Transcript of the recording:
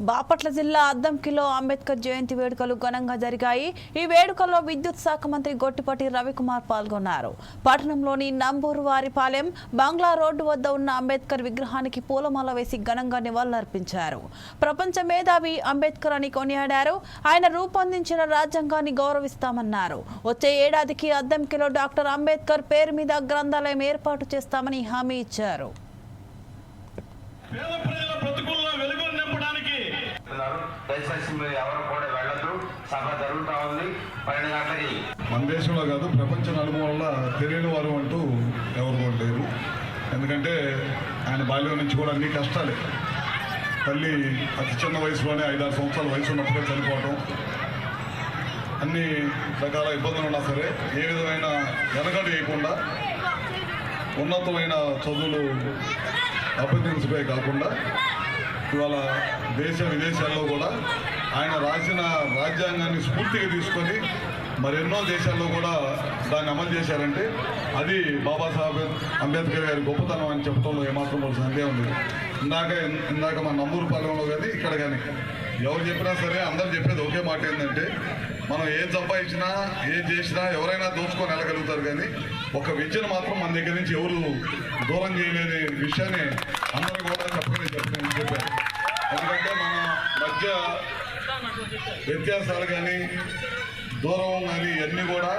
బాపట్ల జిల్లా అద్దంకిలో అంబేద్కర్ జయంతి వేడుకలు ఘనంగా జరిగాయి. ఈ వేడుకల్లో విద్యుత్ శాఖ మంత్రి గొట్టిపాటి రవికుమార్ పాల్గొన్నారు. పట్టణంలోని నంబూరు వారిపాలెం బంగ్లా రోడ్డు వద్ద ఉన్న అంబేద్కర్ విగ్రహానికి పూలమాల వేసి ఘనంగా నివాళులర్పించారు. ప్రపంచ మేధావి అంబేద్కర్ అని కొనియాడారు. ఆయన రూపొందించిన రాజ్యాంగాన్ని గౌరవిస్తామన్నారు. వచ్చే ఏడాదికి అద్దంకిలో డాక్టర్ అంబేద్కర్ పేరు మీద గ్రంథాలయం ఏర్పాటు చేస్తామని హామీ ఇచ్చారు. దయచేసి మీరు ఎవరు కూడా వెళ్ళదు సభ జరుగుతూ ఉంది. పన్నెండు గంటలకి. మన దేశంలో కాదు ప్రపంచ నలుమూలల తెలియని వారు అంటూ ఎవరు కూడా లేరు. ఎందుకంటే ఆయన బాల్యం నుంచి కూడా అన్ని కష్టాలే. తల్లి అతి చిన్న వయసులోనే ఐదారు సంవత్సరాల వయసు ఉన్నప్పుడే చనిపోవటం. అన్ని రకాల ఇబ్బందులు ఉన్నా సరే ఏ విధమైన వెనకటి వేయకుండా ఉన్నతమైన చదువులు అభ్యర్థించడమే కాకుండా ఇవాళ దేశ విదేశాల్లో కూడా ఆయన రాసిన రాజ్యాంగాన్ని స్ఫూర్తిగా తీసుకొని మరెన్నో దేశాల్లో కూడా దాన్ని అమలు చేశారంటే అది బాబాసాహెబ్ అంబేద్కర్ గారి గొప్పతనం అని చెప్పడంలో ఏమాత్రం ఒక సందేహం లేదు. ఇందాక ఇందాక మన నంబూరు పాలెంలో కానీ ఇక్కడ కానీ ఎవరు చెప్పినా సరే అందరు చెప్పేది ఒకే మాట ఏంటంటే మనం ఏం సంపాదించినా ఏం చేసినా ఎవరైనా దోచుకొని వెళ్ళగలుగుతారు కానీ ఒక విద్యను మాత్రం మన దగ్గర నుంచి ఎవరు దూరం చేయలేని విషయాన్ని అందరూ కూడా చెప్పని చెప్పని చెప్పారు. ఎందుకంటే మన మధ్య వ్యత్యాసాలు కానీ దూరం కానీ ఇవన్నీ కూడా